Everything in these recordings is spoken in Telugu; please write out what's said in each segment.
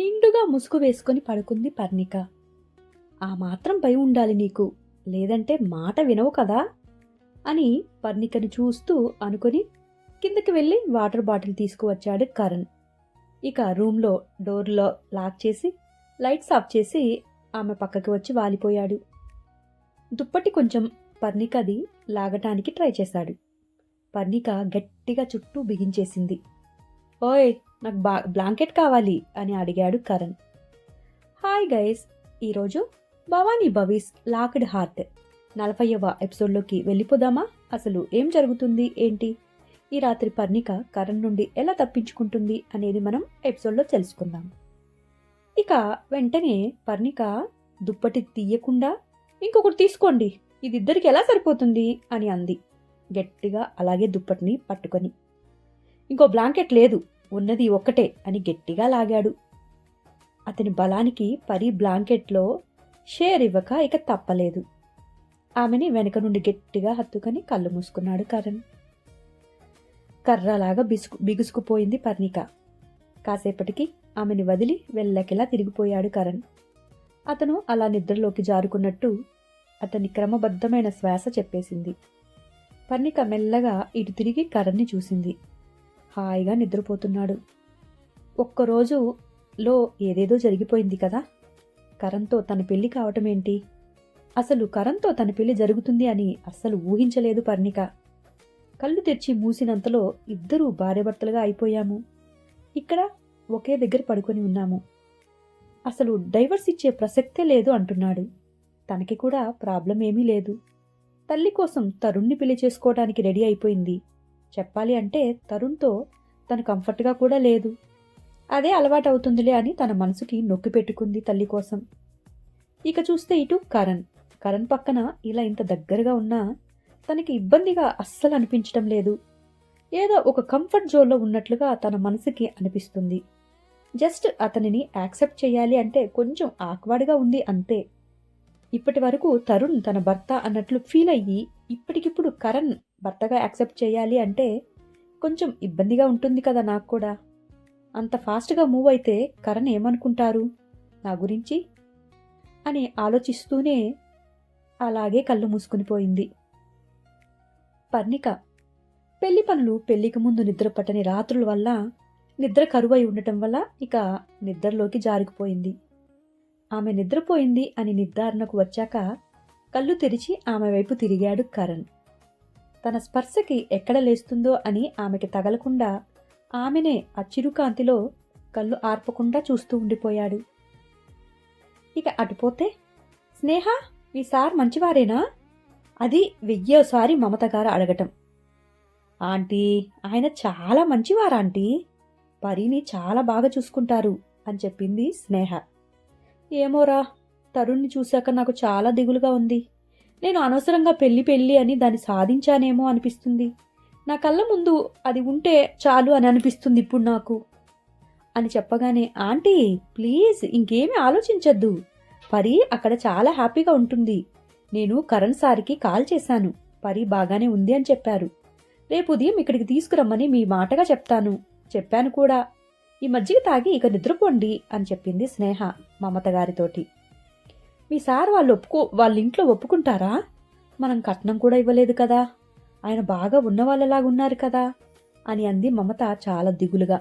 నిండుగా ముసుగు వేసుకుని పడుకుంది పర్ణిక. ఆ మాత్రం భయం ఉండాలి నీకు లేదంటే మాట వినవు కదా అని పర్ణికని చూస్తూ అనుకొని కిందకి వెళ్ళి వాటర్ బాటిల్ తీసుకువచ్చాడు కరణ్. ఇక రూమ్లో డోర్లో లాక్ చేసి లైట్స్ ఆఫ్ చేసి ఆమె పక్కకి వచ్చి వాలిపోయాడు. దుప్పటి కొంచెం పర్ణికది లాగటానికి ట్రై చేశాడు. పర్ణిక గట్టిగా చుట్టూ బిగించేసింది. ఓయ్ నాకు బా బ్లాంకెట్ కావాలి అని అడిగాడు కరణ్. హాయ్ గైస్ ఈరోజు భవానీ భవీస్ లాక్డ్ హార్ట్ నలభైవ ఎపిసోడ్లోకి వెళ్ళిపోదామా? అసలు ఏం జరుగుతుంది ఏంటి? ఈ రాత్రి పర్ణిక కరణ్ నుండి ఎలా తప్పించుకుంటుంది అనేది మనం ఎపిసోడ్లో తెలుసుకుందాం. ఇక వెంటనే పర్ణిక దుప్పటి తీయకుండా ఇంకొకటి తీసుకోండి ఇది ఇద్దరికి ఎలా సరిపోతుంది? అని అంది. గట్టిగా అలాగే దుప్పటిని పట్టుకొని. ఇంకో బ్లాంకెట్ లేదు ఉన్నది ఒక్కటే అని గట్టిగా లాగాడు. అతని బలానికి పరి బ్లాంకెట్లో షేర్ ఇవ్వక ఇక తప్పలేదు. ఆమెని వెనక నుండి గట్టిగా హత్తుకొని కళ్ళు మూసుకున్నాడు కరణ్. కర్రలాగా బిసుకు బిగుసుకుపోయింది పర్ణిక. కాసేపటికి ఆమెని వదిలి వెళ్ళకిలా తిరిగిపోయాడు కరణ్. అతను అలా నిద్రలోకి జారుకున్నట్టు అతని క్రమబద్ధమైన శ్వాస చెప్పేసింది. పర్ణిక మెల్లగా ఇటు తిరిగి కరణ్ని చూసింది. హాయిగా నిద్రపోతున్నాడు. ఒక్కరోజులో ఏదేదో జరిగిపోయింది కదా. కరణ్తో తన పెళ్ళి కావటం ఏంటి అసలు కరణ్తో తన పెళ్ళి జరుగుతుంది అని అస్సలు ఊహించలేదు పర్ణిక. కళ్ళు తెరిచి మూసినంతలో ఇద్దరూ భార్యాభర్తలుగా అయిపోయాము. ఇక్కడ ఒకే దగ్గర పడుకొని ఉన్నాము. అసలు డైవర్స్ ఇచ్చే ప్రసక్తే లేదు అంటున్నాడు. తనకి కూడా ప్రాబ్లం ఏమీ లేదు. తల్లి కోసం తరుణ్ని పెళ్ళి చేసుకోవడానికి రెడీ అయిపోయింది. చెప్పాలి అంటే తరుణ్తో తను కంఫర్ట్గా కూడా లేదు. అదే అలవాటు అవుతుందిలే అని తన మనసుకి నొక్కి పెట్టుకుంది తల్లి కోసం. ఇక చూస్తే ఇటు కరణ్. కరణ్ పక్కన ఇలా ఇంత దగ్గరగా ఉన్నా తనకి ఇబ్బందిగా అస్సలు అనిపించడం లేదు. ఏదో ఒక కంఫర్ట్ జోన్లో ఉన్నట్లుగా తన మనసుకి అనిపిస్తుంది. జస్ట్ అతనిని యాక్సెప్ట్ చేయాలి అంటే కొంచెం ఆక్వర్డ్గా ఉంది అంతే. ఇప్పటి వరకు తరుణ్ తన భర్త అన్నట్లు ఫీల్ అయ్యి ఇప్పటికిప్పుడు కరణ్ భర్తగా యాక్సెప్ట్ చేయాలి అంటే కొంచెం ఇబ్బందిగా ఉంటుంది కదా నాకు కూడా. అంత ఫాస్ట్గా మూవ్ అయితే కరణ్ ఏమనుకుంటారు? నా గురించి? అని ఆలోచిస్తూనే అలాగే కళ్ళు మూసుకునిపోయింది పర్ణిక పెళ్ళి పనులు పెళ్ళికి ముందు నిద్ర పట్టని రాత్రుల వల్ల నిద్ర కరువై ఉండటం వల్ల ఇక నిద్రలోకి జారిపోయింది ఆమె నిద్రపోయింది అని నిర్ధారణకు వచ్చాక కళ్ళు తెరిచి ఆమె వైపు తిరిగాడు కరణ్. తన స్పర్శకి ఎక్కడ లేస్తుందో అని ఆమెకి తగలకుండా ఆమెనే ఆ చిరుకాంతిలో కళ్ళు ఆర్పకుండా చూస్తూ ఉండిపోయాడు. ఇక అటుపోతే స్నేహ మీ సార్ మంచివారేనా? అది వెయ్యోసారి మమత గారు అడగటం. ఆంటీ ఆయన చాలా మంచివారాంటీ. పరిని చాలా బాగా చూసుకుంటారు అని చెప్పింది స్నేహ. ఏమోరా తరుణ్ని చూశాక నాకు చాలా దిగులుగా ఉంది. నేను అనవసరంగా పెళ్ళి పెళ్ళి అని దాన్ని సాధించానేమో అనిపిస్తుంది. నా కళ్ళ ముందు అది ఉంటే చాలు అని అనిపిస్తుంది ఇప్పుడు నాకు. అని చెప్పగానే ఆంటీ ప్లీజ్ ఇంకేమీ ఆలోచించద్దు. పరి అక్కడ చాలా హ్యాపీగా ఉంటుంది. నేను కరణ్ సార్కి కాల్ చేశాను. పరి బాగానే ఉంది అని చెప్పారు. రేపు ఉదయం ఇక్కడికి తీసుకురమ్మని మీ మాటగా చెప్తాను. చెప్పాను కూడా. ఈ మజ్జిగ తాగి ఇక నిద్రపోండి అని చెప్పింది స్నేహ. మమత గారితోటి మీ సార్ వాళ్ళు ఒప్పుకో వాళ్ళ ఇంట్లో ఒప్పుకుంటారా? మనం కట్నం కూడా ఇవ్వలేదు కదా. ఆయన బాగా ఉన్నవాళ్ళలాగున్నారు కదా అని అంది మమత చాలా దిగులుగా.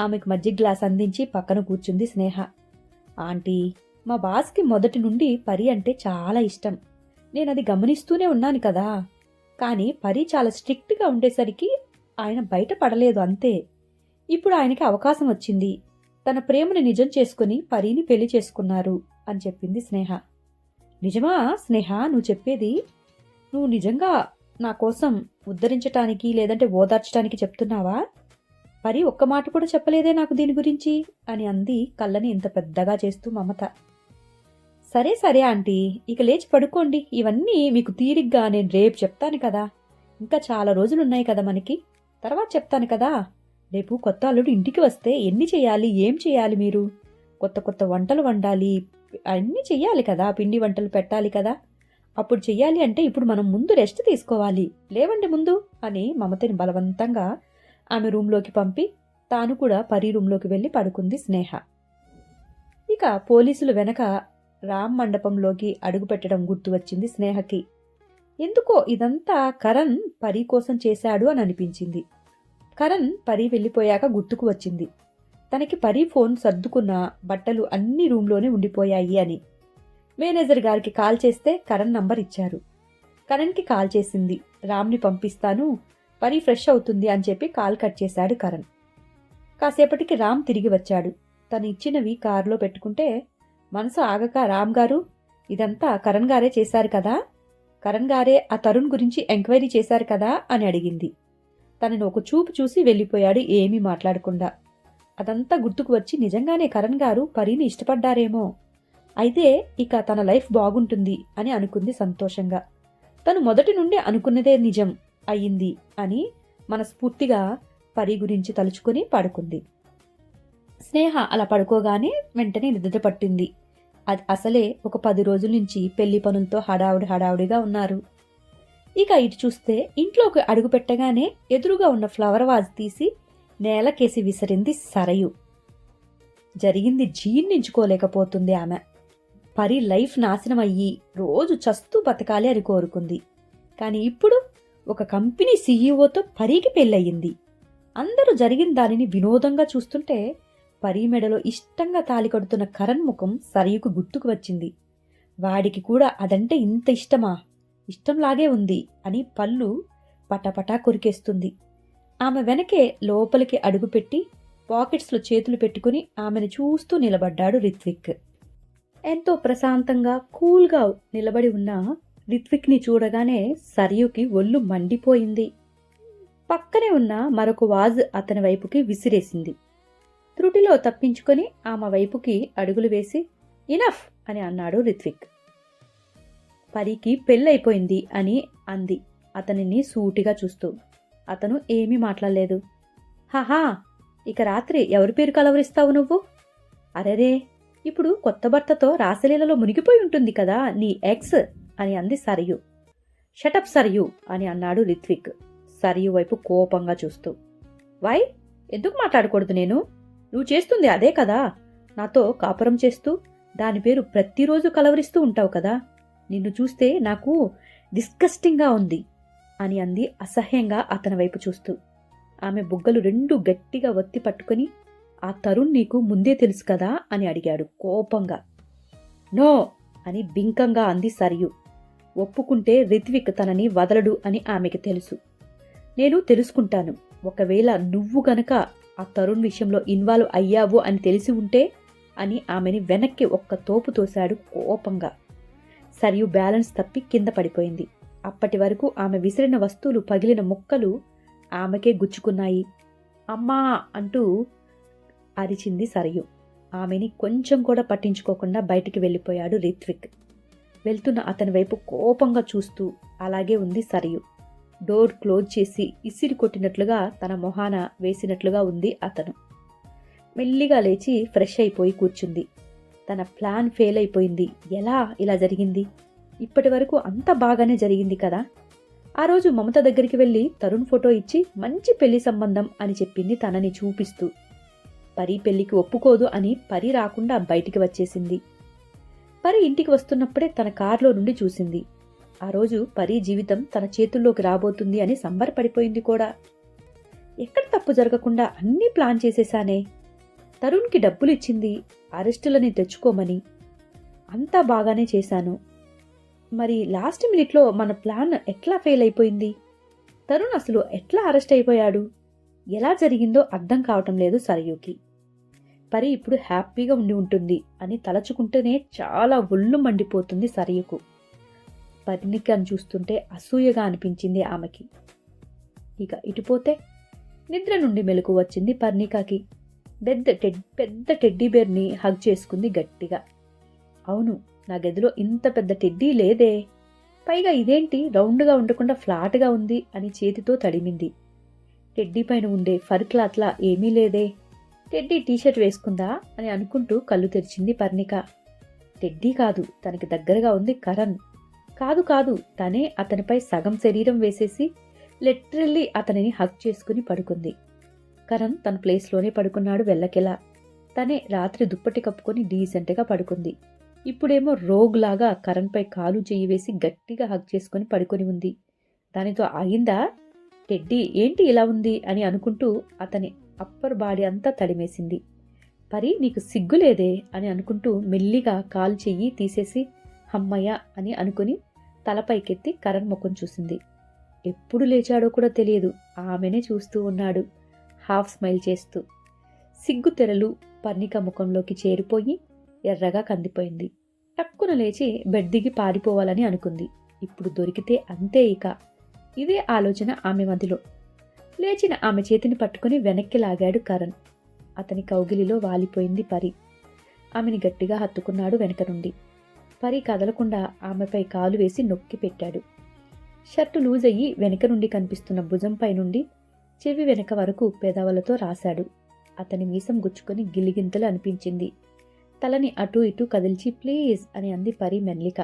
ఆమెకు మజ్జిగ గ్లాస్ అందించి పక్కన కూర్చుంది స్నేహ. ఆంటీ మా బాస్కి మొదటి నుండి పరి అంటే చాలా ఇష్టం. నేను అది గమనిస్తూనే ఉన్నాను కదా. కానీ పరి చాలా స్ట్రిక్ట్గా ఉండేసరికి ఆయన బయట పడలేదు అంతే. ఇప్పుడు ఆయనకి అవకాశం వచ్చింది. తన ప్రేమను నిజం చేసుకుని పరీని పెళ్ళి చేసుకున్నారు అని చెప్పింది స్నేహ. నిజమా స్నేహ నువ్వు చెప్పేది? నువ్వు నిజంగా నా కోసం ఉద్ధరించటానికి లేదంటే ఓదార్చడానికి చెప్తున్నావా? పరి ఒక్క మాట కూడా చెప్పలేదే నాకు దీని గురించి అని అంది కళ్ళని ఇంత పెద్దగా చేస్తూ మమత. సరే సరే ఆంటీ ఇక లేచి పడుకోండి. ఇవన్నీ మీకు తీరిగ్గా నేను రేపు చెప్తాను కదా. ఇంకా చాలా రోజులున్నాయి కదా మనకి. తర్వాత చెప్తాను కదా. రేపు కొత్త అల్లుడు ఇంటికి వస్తే ఎన్ని చేయాలి? ఏం చేయాలి మీరు? కొత్త కొత్త వంటలు వండాలి. అన్నీ చెయ్యాలి కదా పిండి వంటలు పెట్టాలి కదా. అప్పుడు చెయ్యాలి అంటే ఇప్పుడు మనం ముందు రెస్ట్ తీసుకోవాలి. లేవండి ముందు అని మమతని బలవంతంగా ఆమె రూంలోకి పంపి తాను కూడా పరి రూంలోకి వెళ్ళి పడుకుంది స్నేహ. ఇక పోలీసులు వెనక రామ్ మండపంలోకి అడుగుపెట్టడం గుర్తు వచ్చింది స్నేహకి. ఎందుకో ఇదంతా కరణ్ పరి కోసం చేశాడు అని అనిపించింది. కరణ్ పరి వెళ్ళిపోయాక గుర్తుకు వచ్చింది. తనకి పరి ఫోన్ సర్దుకున్న బట్టలు అన్ని రూమ్లోనే ఉండిపోయాయి అని. మేనేజర్ గారికి కాల్ చేస్తే కరణ్ నంబర్ ఇచ్చారు. కరణ్కి కాల్ చేసింది. రామ్ని పంపిస్తాను. పరి ఫ్రెష్ అవుతుంది అని చెప్పి కాల్ కట్ చేశాడు కరణ్. కాసేపటికి రామ్ తిరిగి వచ్చాడు. తను ఇచ్చినవి కారులో పెట్టుకుంటే మనసు ఆగక రామ్ గారు ఇదంతా కరణ్ గారే చేశారు కదా? కరణ్ గారే ఆ తరుణ్ గురించి ఎంక్వైరీ చేశారు కదా? అని అడిగింది. తనను ఒక చూపు చూసి వెళ్ళిపోయాడు ఏమీ మాట్లాడకుండా. అదంతా గుర్తుకు వచ్చి నిజంగానే కరణ్ గారు పరిని ఇష్టపడ్డారేమో. అయితే ఇక తన లైఫ్ బాగుంటుంది అని అనుకుంది సంతోషంగా. తను మొదటి నుండి అనుకున్నదే నిజం అయ్యింది అని మనస్ఫూర్తిగా పరి గురించి తలుచుకుని పడుకుంది. స్నేహ అలా పడుకోగానే వెంటనే నిద్ర పట్టింది. అది అసలే ఒక పది రోజుల నుంచి పెళ్ళి పనులతో హడావుడి హడావుడిగా ఉన్నారు. ఇక ఇటు చూస్తే ఇంట్లోకి అడుగు పెట్టగానే ఎదురుగా ఉన్న ఫ్లవర్ వాజ్ తీసి నేలకేసి విసిరింది సరయు. జరిగింది జీర్ణించుకోలేకపోతుంది ఆమె. పరి లైఫ్ నాశనం అయ్యి రోజు చస్తూ బతకాలి అని కోరుకుంది. కానీ ఇప్పుడు ఒక కంపెనీ సీఈఓతో పరీకి పెళ్ళయింది. అందరూ జరిగిన దానిని వినోదంగా చూస్తుంటే పరి మెడలో ఇష్టంగా తాలి కడుతున్న కరణ్ ముఖం సరయుకు గుర్తుకు వచ్చింది. వాడికి కూడా అదంటే ఇంత ఇష్టమా? ఇష్టంలాగే ఉంది అని పళ్ళు పటపటా కొరికేస్తుంది. ఆమె వెనకే లోపలికి అడుగుపెట్టి పాకెట్స్లో చేతులు పెట్టుకుని ఆమెను చూస్తూ నిలబడ్డాడు రిత్విక్. ఎంతో ప్రశాంతంగా కూల్గా నిలబడి ఉన్న రిత్విక్ని చూడగానే సరయుకి ఒళ్ళు మండిపోయింది. పక్కనే ఉన్న మరొక వాజ్ అతని వైపుకి విసిరేసింది. త్రుటిలో తప్పించుకొని ఆమె వైపుకి అడుగులు వేసి ఇనఫ్ అని అన్నాడు రిత్విక్. పరికి పెళ్ళైపోయింది అని అంది. అతనిని సూటిగా చూస్తూ. అతను ఏమీ మాట్లాడలేదు. హహా ఇక రాత్రి ఎవరి పేరు కలవరిస్తావు నువ్వు? అరెరే ఇప్పుడు కొత్త భర్తతో రాసలీలలో మునిగిపోయి ఉంటుంది కదా నీ ఎక్స్ అని అంది సరియు. షటప్ సరియు అని అన్నాడు రిత్విక్. సరియు వైపు కోపంగా చూస్తూ. వై ఎందుకు మాట్లాడకూడదు నేను? నువ్వు చేస్తుంది అదే కదా. నాతో కాపురం చేస్తూ దాని పేరు ప్రతిరోజు కలవరిస్తూ ఉంటావు కదా. నిన్ను చూస్తే నాకు డిస్కస్టింగ్గా ఉంది అని అంది అసహ్యంగా అతని వైపు చూస్తూ. ఆమె బుగ్గలు రెండు గట్టిగా ఒత్తి పట్టుకుని ఆ తరుణ్ నీకు ముందే తెలుసు కదా? అని అడిగాడు కోపంగా. నో అని బింకంగా అంది సరియు. ఒప్పుకుంటే రిత్విక్ తనని వదలడు అని ఆమెకి తెలుసు. నేను తెలుసుకుంటాను. ఒకవేళ నువ్వు గనక ఆ తరుణ్ విషయంలో ఇన్వాల్వ్ అయ్యావు అని తెలిసి ఉంటే అని ఆమెని వెనక్కి ఒక్క తోపు తోశాడు కోపంగా. సరియు బ్యాలెన్స్ తప్పి కింద పడిపోయింది. అప్పటి వరకు ఆమె విసిరిన వస్తువులు పగిలిన ముక్కలు ఆమెకే గుచ్చుకున్నాయి. అమ్మా అంటూ అరిచింది సరియు. ఆమెని కొంచెం కూడా పట్టించుకోకుండా బయటికి వెళ్ళిపోయాడు రిత్విక్. వెళ్తున్న అతని వైపు కోపంగా చూస్తూ అలాగే ఉంది సరియు. డోర్ క్లోజ్ చేసి ఇసిరి కొట్టినట్లుగా తన మొహాన వేసినట్లుగా ఉంది అతను. మెల్లిగా లేచి ఫ్రెష్ అయిపోయి కూర్చుంది. తన ప్లాన్ ఫెయిల్ అయిపోయింది. ఎలా? ఇలా జరిగింది? ఇప్పటి వరకు అంత బాగానే జరిగింది కదా? ఆ రోజు మమత దగ్గరికి వెళ్ళి తరుణ్ ఫోటో ఇచ్చి మంచి పెళ్ళి సంబంధం అని చెప్పింది తనని చూపిస్తూ. పరి పెళ్ళికి ఒప్పుకోదు అని పరి రాకుండా బయటికి వచ్చేసింది. పరి ఇంటికి వస్తున్నప్పుడే తన కారులో నుండి చూసింది. ఆ రోజు పరి జీవితం తన చేతుల్లోకి రాబోతుంది అని సంబరపడిపోయింది కూడా. ఎక్కడ తప్పు జరగకుండా అన్నీ ప్లాన్ చేసేశానే తరుణ్కి డబ్బులు ఇచ్చింది అరెస్టులని తెచ్చుకోమని. అంతా బాగానే చేశాను. మరి లాస్ట్ మినిట్లో మన ప్లాన్ ఎట్లా ఫెయిల్ అయిపోయింది తరుణ్ అసలు ఎట్లా అరెస్ట్ అయిపోయాడు? ఎలా జరిగిందో అర్థం కావటం లేదు సరయూకి. పరి ఇప్పుడు హ్యాపీగా ఉండి ఉంటుంది అని తలచుకుంటేనే చాలా ఒళ్ళు మండిపోతుంది సరయుకు. పరిణికను చూస్తుంటే అసూయగా అనిపించింది ఆమెకి. ఇక ఇటుపోతే నిద్ర నుండి మెలకు వచ్చింది పర్ణికాకి. పెద్ద టెడ్ పెద్ద టెడ్డీ బేర్ని హగ్ చేసుకుంది గట్టిగా. అవును నా గదిలో ఇంత పెద్ద టెడ్డీ లేదే. పైగా ఇదేంటి? రౌండ్గా ఉండకుండా ఫ్లాట్గా ఉంది అని చేతితో తడిమింది. టెడ్డీ పైన ఉండే ఫర్ క్లాత్లా ఏమీ లేదే. టెడ్డీ టీషర్ట్ వేసుకుందా? అని అనుకుంటూ కళ్ళు తెరిచింది పర్ణిక. టెడ్డీ కాదు తనకి దగ్గరగా ఉంది కరణ్. కాదు కాదు తనే అతనిపై సగం శరీరం వేసేసి లిటరల్లీ అతనిని హక్ చేసుకుని పడుకుంది. కరణ్ తన ప్లేస్లోనే పడుకున్నాడు వెళ్ళకెలా. తనే రాత్రి దుప్పటి కప్పుకొని డీసెంట్గా పడుకుంది. ఇప్పుడేమో రోగులాగా కరణ్పై కాలు చెయ్యి వేసి గట్టిగా హగ్ చేసుకొని పడుకొని ఉంది. దానితో ఆగిందా? టెడ్డీ ఏంటి ఇలా ఉంది? అని అనుకుంటూ అతని అప్పర్ బాడీ అంతా తడిమేసింది. పరి నీకు సిగ్గులేదే అని అనుకుంటూ మెల్లిగా కాలు చెయ్యి తీసేసి హమ్మయ్య అని అనుకుని తలపైకెత్తి కరణ్ ముఖం చూసింది. ఎప్పుడు లేచాడో కూడా తెలియదు. ఆమెనే చూస్తూ ఉన్నాడు. హాఫ్ స్మైల్ చేస్తూ సిగ్గు తెరలు పర్ణిక ముఖంలోకి చేరిపోయి ఎర్రగా కందిపోయింది. టక్కున లేచి బెడ్ దిగి పారిపోవాలని అనుకుంది. ఇప్పుడు దొరికితే అంతే ఇక. ఇదే ఆలోచన ఆమె మదిలో. లేచిన ఆమె చేతిని పట్టుకుని వెనక్కి లాగాడు కరణ్. అతని కౌగిలిలో వాలిపోయింది పరి. ఆమెని గట్టిగా హత్తుకున్నాడు వెనక నుండి. పరి కదలకుండా ఆమెపై కాలు వేసి నొక్కి పెట్టాడు. షర్టు లూజ్ అయ్యి వెనక నుండి కనిపిస్తున్న భుజంపై నుండి చెవి వెనక వరకు పెదవులతో రాశాడు. అతని మీసం గుచ్చుకొని గిలిగింతలు అనిపించింది. తలని అటూ ఇటూ కదిల్చి ప్లీజ్ అని అంది పరి మెల్లిక.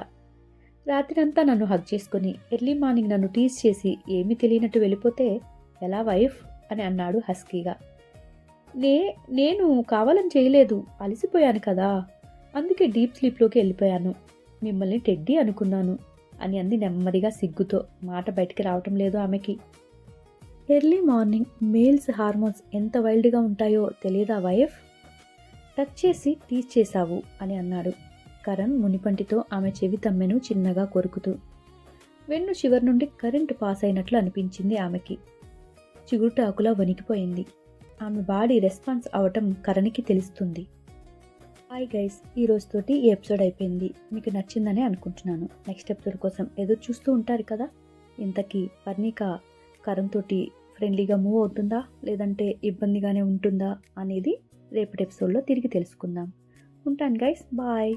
రాత్రంతా నన్ను హగ్ చేసుకుని ఎర్లీ మార్నింగ్ నన్ను టీజ్ చేసి ఏమీ తెలియనట్టు వెళ్ళిపోతే ఎలా వైఫ్? అని అన్నాడు హస్కీగా. నే నేను కావాలని చేయలేదు అలసిపోయాను కదా. అందుకే డీప్ స్లీప్లోకి వెళ్ళిపోయాను. మిమ్మల్ని టెడ్డీ అనుకున్నాను అని అంది నెమ్మదిగా సిగ్గుతో. మాట బయటికి రావటం లేదు ఆమెకి. ఎర్లీ మార్నింగ్ మేల్స్ హార్మోన్స్ ఎంత వైల్డ్గా ఉంటాయో తెలియదా వైఫ్? టచ్ చేసి టీచ్ చేశావు అని అన్నాడు. కరణ్ మునిపంటితో ఆమె చెవి తమ్మెను చిన్నగా కొరుకుతూ. వెన్ను చివరి నుండి కరెంటు పాస్ అయినట్లు అనిపించింది ఆమెకి. చిగురుటాకులా వణికిపోయింది. ఆమె బాడీ రెస్పాన్స్ అవటం కరణ్కి తెలుస్తుంది. హాయ్ గైస్ ఈ రోజుతోటి ఈ ఎపిసోడ్ అయిపోయింది. మీకు నచ్చిందని అనుకుంటున్నాను. నెక్స్ట్ ఎపిసోడ్ కోసం ఎదురు చూస్తూ ఉంటారు కదా? ఇంతకీ పర్ణిక కరణ్ తోటి ఫ్రెండ్లీగా మూవ్ అవుతుందా? లేదంటే ఇబ్బందిగానే ఉంటుందా? అనేది రేపటి ఎపిసోడ్లో తిరిగి తెలుసుకుందాం. ఉంటాను గైస్ బాయ్